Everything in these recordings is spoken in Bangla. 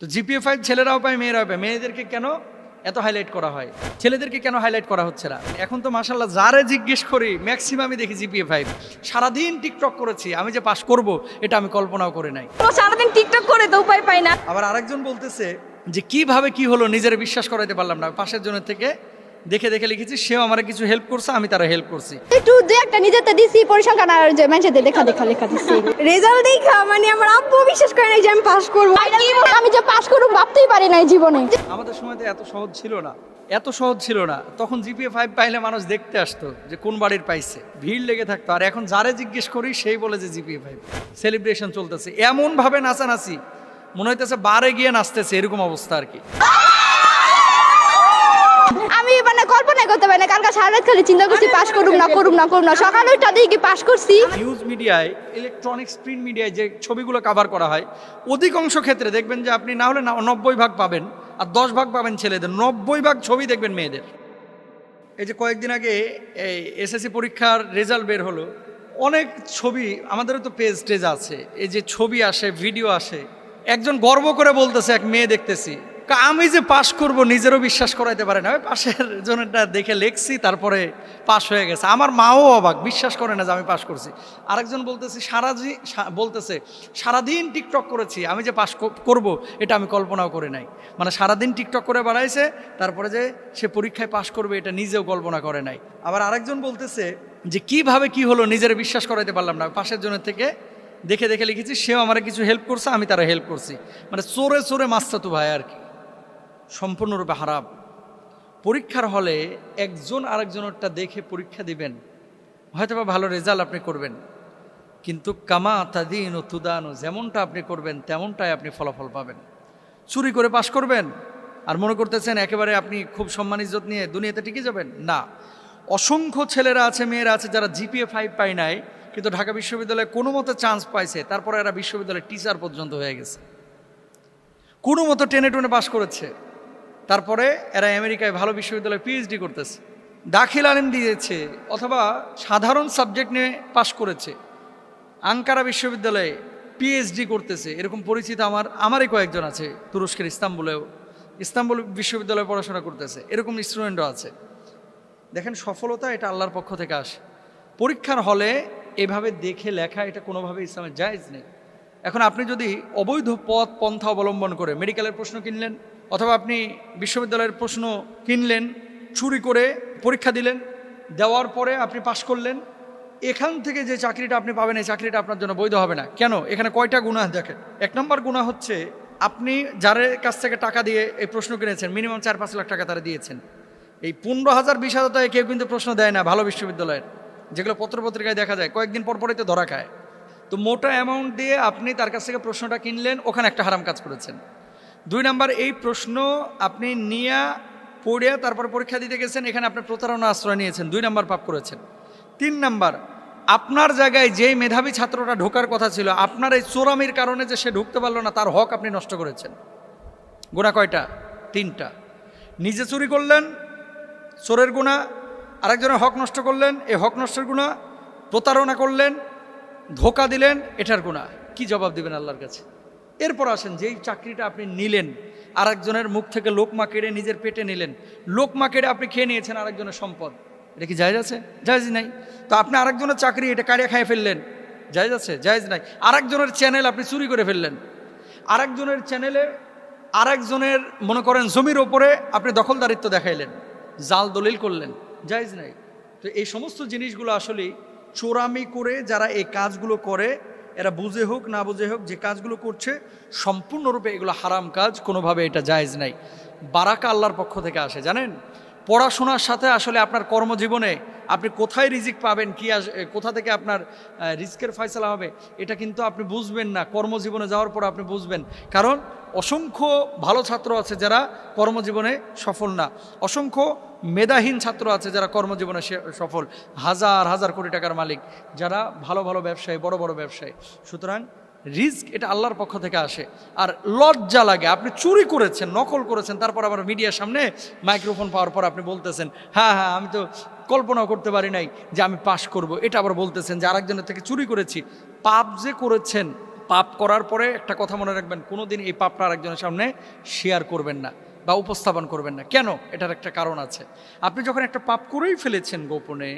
তো জিপিএ ফাইভ ছেলেরাও পায় মেয়েরাও পায়। মেয়েদেরকে কেন এত হাইলাইট করা হয়? ছেলেদেরকে কেন হাইলাইট করা হচ্ছে না? এখন তো মাসাল্লাহ যারে জিজ্ঞেস করি ম্যাক্সিমামই দেখি জিপিএ ফাইভ সারাদিন টিকটক করেছি আমি যে পাশ করব এটা আমি কল্পনাও করে নাই। সারাদিন টিকটক করে তো উপায় পাই না। আবার আরেকজন বলতেছে যে কীভাবে কি হলো নিজের বিশ্বাস করাইতে পারলাম না পাশের জনের থেকে দেখে দেখে লিখেছি সেও আমার কিছু হেল্প করছে আমি তারা হেল্প করছি। একটু দু একটা নিজেরটা দিছি পরিসংখ্যান আর যে মানুষের লেখা দেখা লেখা দিছি। রেজাল্ট দেখা মানে আমার আব্বু বিশ্বাস করে নাই যে আমি পাস করব। আমি যে পাস করব ভাবতেই পারি নাই জীবনে। আমাদের সময় তো এত সহজ ছিল না এত সহজ ছিল না। তখন জিপিএ ফাইভ পাইলে মানুষ দেখতে আসতো যে কোন বাড়ির পাইছে। ভিড় লেগে থাকতো। আর এখন যারে জিজ্ঞেস করি সেই বলে যে জিপিএ ফাইভ সেলিব্রেশন চলতেছে। এমন ভাবে নাচানাচি মনে হইতেছে বারে গিয়ে নাচতেছে এরকম অবস্থা আর কি আমি মানে কল্পনা করতে পারি না। কালকে সারা রাত খালি চিন্তা করছি পাস করুম না করুম না করুম না। সকালে ওইটা দিয়ে কি পাস করছি। নিউজ মিডিয়ায় ইলেকট্রনিক্স প্রিন্ট মিডিয়ায় যে ছবিগুলো কভার করা হয় অধিকাংশ ক্ষেত্রে দেখবেন যে আপনি না হলে না নব্বই ভাগ পাবেন আর দশ ভাগ পাবেন ছেলেদের। নব্বই ভাগ ছবি দেখবেন মেয়েদের। এই যে কয়েকদিন আগে এই এসএসসি পরীক্ষার রেজাল্ট বের হলো। অনেক ছবি আমাদেরও তো পেজ টেজ আছে। এই যে ছবি আসে ভিডিও আসে। একজন গর্ব করে বলতেছে এক মেয়ে দেখতেছি। আমি যে পাশ করব, নিজেরও বিশ্বাস করাইতে পারে না। পাশের জনেরটা দেখে লেখছি, তারপরে পাশ হয়ে গেছে। আমার মাও অবাক, বিশ্বাস করে না যে আমি পাশ করছি। আরেকজন বলতেছে, সারা বলতেছে, সারাদিন টিকটক করেছি, আমি যে পাশ করব, এটা আমি কল্পনাও করে নাই। মানে সারাদিন টিকটক করে বাড়াইছে, তারপরে যে সে পরীক্ষায় পাশ করবে, এটা নিজেও কল্পনা করে নাই। আবার আরেকজন বলতেছে যে, কীভাবে কি হলো, নিজের বিশ্বাস করাইতে পারলাম না। পাশের জনের থেকে দেখে দেখে লিখেছি, সেও আমার কিছু হেল্প করছে, আমি তারা হেল্প করছি। মানে চোরে চোরে মাস্তা তো ভাই আর কি। সম্পূর্ণরূপে হারাপ পরীক্ষার হলে একজন আরেকজনেরটা দেখে পরীক্ষা দিবেন। হয়তো বা ভালো রেজাল্ট আপনি করবেন। কিন্তু কামা তাদিন ও তুদান ও যেমনটা আপনি করবেন, তেমনটাই আপনি ফলাফল পাবেন। চুরি করে পাশ করবেন? আর মনে করতেছেন একেবারে আপনি খুব সম্মান, ইজ্জত নিয়ে দুনিয়াতে টিকে যাবেন? না। অসংখ্য ছেলেরা আছে, মেয়েরা আছে যারা জিপিএ ফাইভ পায় নাই, কিন্তু ঢাকা বিশ্ববিদ্যালয়ে কোনো মতো চান্স পাইছে। তারপরে এরা বিশ্ববিদ্যালয়ের টিচার পর্যন্ত হয়ে গেছে। কোনো মতো টেনে টুনে পাশ করেছে। তারপরে এরা আমেরিকায় ভালো বিশ্ববিদ্যালয়ে পিএইচডি করতেছে। দাখিল আলিম দিয়েছে, অথবা সাধারণ সাবজেক্ট নিয়ে পাশ করেছে। আঙ্কারা বিশ্ববিদ্যালয়ে পিএইচডি করতেছে, এরকম পরিচিত আমার, আমারই কয়েকজন আছে তুরস্কের ইস্তাম্বুলেও। ইস্তাম্বুল বিশ্ববিদ্যালয়ে পড়াশোনা করতেছে, এরকম স্টুডেন্টও আছে। দেখেন সফলতা এটা আল্লাহর পক্ষ থেকে আসে। পরীক্ষার হলে এভাবে দেখে লেখা এটা কোনোভাবে ইসলামের জায়জ নেই। এখন আপনি যদি অবৈধ পথ পন্থা অবলম্বন করে মেডিকেলের প্রশ্ন কিনলেন অথবা আপনি বিশ্ববিদ্যালয়ের প্রশ্ন কিনলেন, চুরি করে পরীক্ষা দিলেন, দেওয়ার পরে আপনি পাশ করলেন, এখান থেকে যে চাকরিটা আপনি পাবেন, এই চাকরিটা আপনার জন্য বৈধ হবে না। কেন? এখানে কয়টা গুণা দেখেন? এক নম্বর গুণা হচ্ছে, আপনি যার কাছ থেকে টাকা দিয়ে এই প্রশ্ন কিনেছেন মিনিমাম চার পাঁচ লাখ টাকা তারা দিয়েছেন। এই পনেরো হাজার, বিশ হাজার টাকায় কেউ কিন্তু প্রশ্ন দেয় না, ভালো বিশ্ববিদ্যালয়ের। যেগুলো পত্রপত্রিকায় দেখা যায়, কয়েকদিন পর পরই তো ধরা খায়। তো মোটা অ্যামাউন্ট দিয়ে আপনি তার কাছ থেকে প্রশ্নটা কিনলেন, ওখানে একটা হারাম কাজ করেছেন। দুই নাম্বার, এই প্রশ্ন আপনি নিয়ে পড়ে তারপর পরীক্ষা দিতে গেছেন, এখানে আপনি প্রতারণা আশ্রয় নিয়েছেন, দুই নাম্বার পাপ করেছেন। তিন নাম্বার, আপনার জায়গায় যেই মেধাবী ছাত্রটা ঢোকার কথা ছিল, আপনার এই চোরামির কারণে যে সে ঢুকতে পারল না, তার হক আপনি নষ্ট করেছেন। গোনা কয়টা? তিনটা। নিজে চুরি করলেন, চোরের গুণা আরেকজনের হক নষ্ট করলেন এই হক নষ্টের গুণা প্রতারণা করলেন, ধোকা দিলেন, এটার গুণা কি জবাব দিবেন আল্লাহর কাছে? এরপর আসেন, যেই চাকরিটা আপনি নিলেন, আরেকজনের মুখ থেকে লোকমা কেড়ে নিজের পেটে নিলেন। লোকমা কেড়ে আপনি খেয়ে নিয়েছেন আরেকজনের সম্পদ। এটা কি জায়জ আছে? জায়জ নাই। তো আপনি আরেকজনের চাকরি এটা কারিয়া খাইয়ে ফেললেন। জায়জ আছে? জায়জ নাই। আরেকজনের চ্যানেল আপনি চুরি করে ফেললেন। আরেকজনের চ্যানেলে আরেকজনের, মনে করেন, জমির ওপরে আপনি দখলদারিত্ব দেখাইলেন। জাল দলিল করলেন। জায়জ নাই। তো এই সমস্ত জিনিসগুলো আসলে চোরামি করে যারা এই কাজগুলো করে এরা বুঝে হোক, না বুঝে হোক, যে কাজগুলো করছে, সম্পূর্ণরূপে এগুলো হারাম কাজ, কোনোভাবে এটা জায়জ নাই। বারাকা আল্লাহর পক্ষ থেকে আসে, জানেন? পড়াশোনার সাথে আসলে আপনার কর্মজীবনে আপনি কোথায় রিজিক পাবেন, কি কোথা থেকে আপনার রিস্কের ফয়সলা হবে, এটা কিন্তু আপনি বুঝবেন না। কর্মজীবনে যাওয়ার পর আপনি বুঝবেন। কারণ অসংখ্য ভালো ছাত্র আছে যারা কর্মজীবনে সফল না। অসংখ্য মেধাহীন ছাত্র আছে যারা কর্মজীবনে সফল। হাজার হাজার কোটি টাকার মালিক যারা ভালো ভালো ব্যবসায়ী, বড় বড় ব্যবসায়ী। সুতরাং রিস্ক এটা আল্লাহর পক্ষ থেকে আসে। আর লজ্জা লাগে, আপনি চুরি করেছেন, নকল করেছেন, তারপর আবার মিডিয়ার সামনে মাইক্রোফোন পাওয়ার পর আপনি বলতেছেন হ্যাঁ হ্যাঁ আমি তো কল্পনাও করতে পারি নাই যে আমি পাশ করব। এটা আবার বলতেছেন যে আরেকজনের থেকে চুরি করেছি। পাপ যে করেছেন, পাপ করার পরে একটা কথা মনে রাখবেন, কোনোদিন এই পাপটা আরেকজনের সামনে শেয়ার করবেন না। বা উপস্থাপন করবেন না। কেন? এটার একটা কারণ আছে। আপনি যখন একটা পাপ করেই ফেলেছেন গোপনে,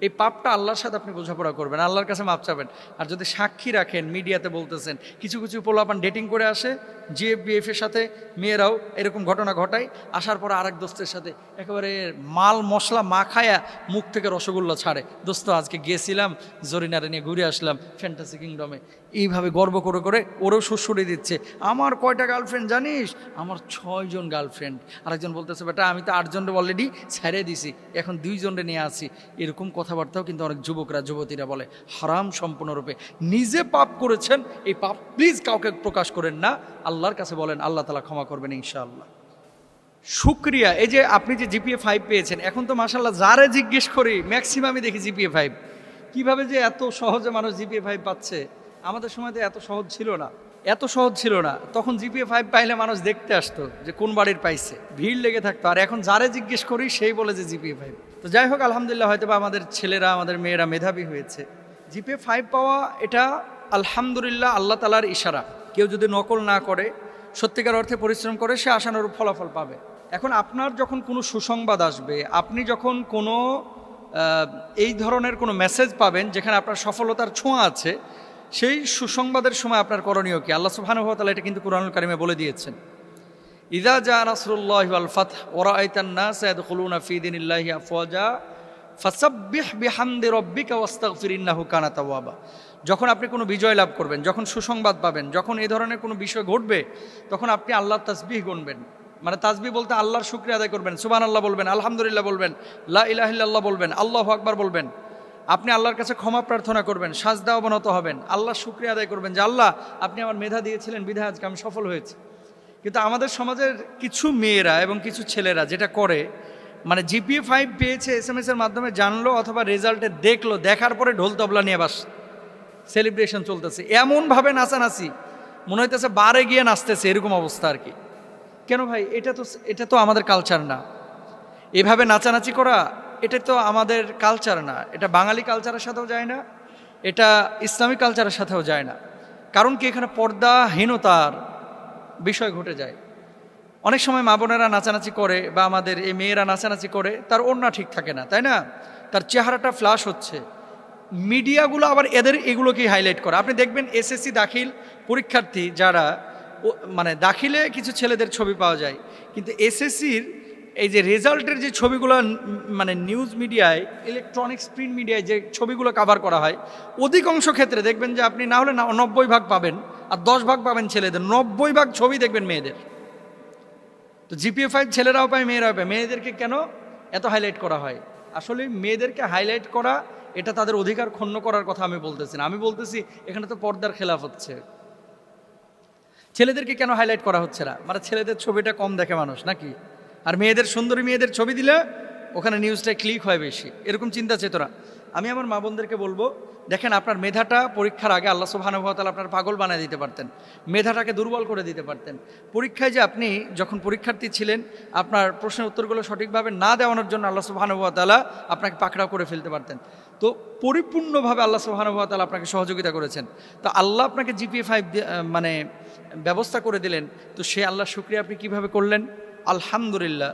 এই পাপটা আল্লাহর সাথে আপনি বোঝাপড়া করবেন, আল্লাহর কাছে মাপ চাবেন। আর যদি সাক্ষী রাখেন, মিডিয়াতে বলতেছেন, কিছু কিছু পোলাপান ডেটিং করে আসে জিএফবিএফ এর সাথে মেয়েরাও এরকম ঘটনা ঘটায়, আসার পর আরেক দোস্তের সাথে একেবারে মাল মশলা মাখায়া মুখ থেকে রসগোল্লা ছাড়ে। দোস্ত, আজকে গিয়েছিলাম জরিনারে নিয়ে ঘুরে আসলাম ফ্যান্টাসি কিংডমে এইভাবে গর্ব করে করে ওরও শ্বশুরে দিচ্ছে। আমার কয়টা গার্লফ্রেন্ড জানিস? আমার ছয়জন গার্লফ্রেন্ড আরেকজন বলতেছে, বেটা, আমি তো আটজনরে অলরেডি ছেড়ে দিছি। এখন দুইজনরে নিয়ে আসি। এরকম কথাবার্তাও কিন্তু অনেক যুবকরা, যুবতীরা বলে, হারাম সম্পূর্ণরূপে। নিজে পাপ করেছেন, এই পাপ প্লিজ কাউকে প্রকাশ করেন না। আল্লাহর কাছে বলেন, আল্লাহ তালা ক্ষমা করবেন ইনশাআল্লাহ। শুক্রিয়া। এই যে আপনি যে জিপিএ ফাইভ পেয়েছেন, এখন তো মাসাল্লাহ যারে জিজ্ঞেস করি ম্যাক্সিমামই দেখি জিপিএ ফাইভ কীভাবে যে এত সহজে মানুষ জিপিএ ফাইভ পাচ্ছে? আমাদের সময় তো এত সহজ ছিল না। এত সহজ ছিল না। তখন জিপিএ ফাইভ পাইলে মানুষ দেখতে আসতো যে কোন বাড়ির পাইছে। ভিড় লেগে থাকতো। আর এখন যারে জিজ্ঞেস করি, সেই বলে যে জিপিএ ফাইভ তো যাই হোক, আলহামদুলিল্লাহ হয়তো বা আমাদের ছেলেরা, আমাদের মেয়েরা মেধাবী হয়েছে। জিপিএ ফাইভ পাওয়া, এটা আলহামদুলিল্লাহ আল্লাহ তালার ইশারা। কেউ যদি নকল না করে, সত্যিকার অর্থে পরিশ্রম করে, সে আশানুরূপ ফলাফল পাবে। এখন আপনার যখন কোনো সুসংবাদ আসবে, আপনি যখন কোনো এই ধরনের কোনো মেসেজ পাবেন, যেখানে আপনার সফলতার ছোঁয়া আছে সেই সুসংবাদের সময় আপনার করণীয় কি? আল্লাহ তাআলা এটা কিন্তু কোরআনুল কারিমে বলে দিয়েছেন। ইদা জা নাসরুল্লাহি ওয়াল ফাতহ, ওয়া রাআইতান নাস ইয়াদখুলুনা ফি দীনিল্লাহি আফওয়াজা, ফাসাব্বিহ বিহামদি রাব্বিকা ওয়াস্তাগফির ইন্নাহু কানা তাওয়াবা। যখন আপনি কোনো বিজয় লাভ করবেন, যখন সুসংবাদ পাবেন, যখন এই ধরনের কোনো বিষয় ঘটবে, তখন আপনি আল্লাহর তাসবিহ গুনবেন। মানে তাসবিহ বলতে আল্লাহর শুক্রিয়া আদায় করবেন সুবান আল্লাহ বলবেন, আলহামদুলিল্লাহ বলবেন, লা ইলাহা বলবেন, আল্লাহ আকবার বলবেন। আপনি আল্লাহর কাছে ক্ষমা প্রার্থনা করবেন, সাজদা অবনত হবেন, আল্লাহ শুক্রিয়া আদায় করবেন যে আল্লাহ, আপনি আমার মেধা দিয়েছিলেন বিধায় আজকে আমি সফল হয়েছি। কিন্তু আমাদের সমাজের কিছু মেয়েরা এবং কিছু ছেলেরা যেটা করে মানে জিপিএ ফাইভ পেয়েছে এস এম এর মাধ্যমে জানলো অথবা রেজাল্টে দেখল, দেখার পরে ঢোল তবলা নিয়ে বাস সেলিব্রেশন চলতেছে। এমনভাবে নাচানাচি, মনে হইতেছে বারে গিয়ে নাচতেছে, এরকম অবস্থা আর কি। কেন ভাই? এটা তো এটা তো আমাদের কালচার না। এভাবে নাচানাচি করা এটা তো আমাদের কালচার না। এটা বাঙালি কালচারের সাথেও যায় না, এটা ইসলামিক কালচারের সাথেও যায় না। কারণ কি, এখানে পর্দাহীনতার বিষয় ঘটে যায়। অনেক সময় মা বোনেরা নাচানাচি করে বা আমাদের এই মেয়েরা নাচানাচি করে, তার ওড়না ঠিক থাকে না, তাই না? তার চেহারাটা ফ্লাশ হচ্ছে। মিডিয়াগুলো আবার এদের এগুলোকেই হাইলাইট করে। আপনি দেখবেন এসএসসি দাখিল পরীক্ষার্থী যারা মানে দাখিলে কিছু ছেলেদের ছবি পাওয়া যায়, কিন্তু এসএসসির এই যে রেজাল্টের যে ছবিগুলো মানে নিউজ মিডিয়ায় ইলেকট্রনিক্স প্রিন্ট মিডিয়ায় যে ছবিগুলো কাভার করা হয়, অধিকাংশ ক্ষেত্রে দেখবেন যে আপনি না হলে না, নব্বই ভাগ পাবেন আর দশ ভাগ পাবেন ছেলেদের। নব্বই ভাগ ছবি দেখবেন মেয়েদের। তো জিপিএ ছেলেরাও পায়, মেয়েরাও পায়। মেয়েদেরকে কেন এত হাইলাইট করা হয়? আসলে মেয়েদেরকে হাইলাইট করা, এটা তাদের অধিকার ক্ষুণ্ণ করার কথা আমি বলতেছি না। আমি বলতেছি, এখানে তো পর্দার খেলাফ হচ্ছে। ছেলেদেরকে কেন হাইলাইট করা হচ্ছে না? মানে ছেলেদের ছবিটা কম দেখে মানুষ, নাকি? আর মেয়েদের, সুন্দরী মেয়েদের ছবি দিলে ওখানে নিউজটা ক্লিক হয় বেশি। এরকম চিন্তা চেতনা। আমি আমার মা বোনদেরকে বলব, দেখেন আপনার মেধাটা পরীক্ষার আগে আল্লাহ সুবাহানুভাতাল আপনার পাগল বানিয়ে দিতে পারতেন। মেধাটাকে দুর্বল করে দিতে পারতেন। পরীক্ষায় যে আপনি যখন পরীক্ষার্থী ছিলেন, আপনার প্রশ্নের উত্তরগুলো সঠিকভাবে না দেওয়ানোর জন্য আল্লাহ সুবাহানুভাতালা আপনাকে পাকড়াও করে ফেলতে পারতেন। তো পরিপূর্ণভাবে আল্লাহ সুবাহানুভাতালা আপনাকে সহযোগিতা করেছেন। তো আল্লাহ আপনাকে জিপিএ ফাইভ মানে ব্যবস্থা করে দিলেন। তো সে আল্লাহ শুক্রিয়া আপনি কীভাবে করলেন? আলহামদুলিল্লাহ।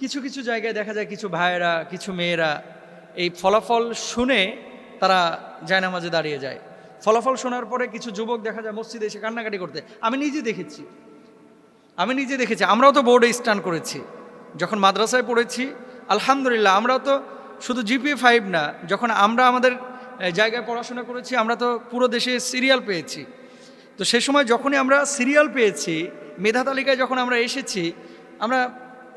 কিছু কিছু জায়গায় দেখা যায় কিছু ভাইয়েরা, কিছু মেয়েরা এই ফলাফল শুনে তারা জায়নামাজে দাঁড়িয়ে যায়। ফলাফল শোনার পরে কিছু যুবক দেখা যায় মসজিদে এসে কান্নাকাটি করতে। আমি নিজে দেখেছি। আমি নিজে দেখেছি। আমরাও তো বোর্ডে স্টান করেছি। যখন মাদ্রাসায় পড়েছি, আলহামদুলিল্লাহ আমরাও তো শুধু জিপিএ ফাইভ না, যখন আমরা আমাদের জায়গায় পড়াশোনা করেছি, আমরা তো পুরো দেশে সিরিয়াল পেয়েছি। তো সে সময় যখনই আমরা সিরিয়াল পেয়েছি, মেধা তালিকায় যখন আমরা এসেছি আমরা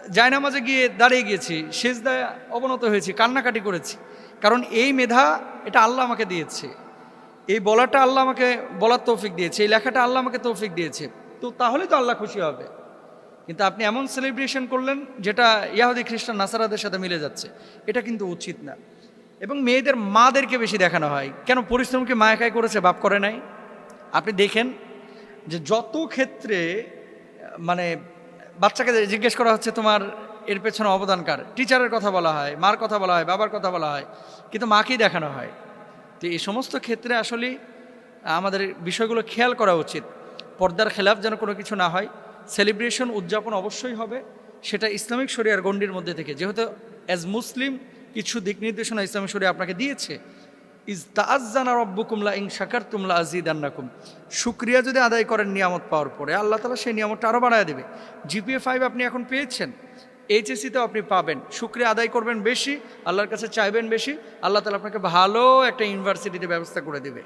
জায়নামাজে গিয়ে দাঁড়িয়ে গিয়েছি, সেজদায় অবনত হয়েছি, কান্নাকাটি করেছি। কারণ এই মেধা, এটা আল্লাহ আমাকে দিয়েছে। এই বলাটা আল্লাহ আমাকে বলার তৌফিক দিয়েছে, এই লেখাটা আল্লাহ আমাকে তৌফিক দিয়েছে। তো তাহলে তো আল্লাহ খুশি হবে। কিন্তু আপনি এমন সেলিব্রেশন করলেন, যেটা ইয়াহুদি খ্রিস্টান নাসারাদের সাথে মিলে যাচ্ছে। এটা কিন্তু উচিত না। এবং মেয়েদের মাদেরকে বেশি দেখানো হয়। কেন পরিশ্রমকে মায়াকায় করেছে, বাপ করে নাই? আপনি দেখেন যে যত ক্ষেত্রে মানে বাচ্চাকে জিজ্ঞেস করা হচ্ছে, তোমার এর পেছনে অবদানকার টিচারের কথা বলা হয়, মার কথা বলা হয়, বাবার কথা বলা হয়, কিন্তু মাকেই দেখানো হয়। তো এই সমস্ত ক্ষেত্রে আসলে আমাদের বিষয়গুলো খেয়াল করা উচিত। পর্দার খেলাফ যেন কোনো কিছু না হয়। সেলিব্রেশন উদযাপন অবশ্যই হবে। সেটা ইসলামিক শরিয়ার গণ্ডির মধ্যে থেকে। যেহেতু অ্যাজ মুসলিম কিছু দিক নির্দেশনা ইসলামিক শরিয়া আপনাকে দিয়েছে ইজ তাজ্জানা রব্বুকুমলা ইং শাকার তুমলা আজিদান্নাকুম সুক্রিয়া যদি আদায় করেন নিয়ামত পাওয়ার পরে, আল্লাহ তালা সেই নিয়ামতটা আরও বাড়ায় দেবে। জিপিএ ফাইভ আপনি এখন পেয়েছেন এইচএসিতেও আপনি পাবেন। শুক্রিয়া আদায় করবেন বেশি, আল্লাহর কাছে চাইবেন বেশি, আল্লাহ তালা আপনাকে ভালো একটা ইউনিভার্সিটিতে ব্যবস্থা করে দেবে।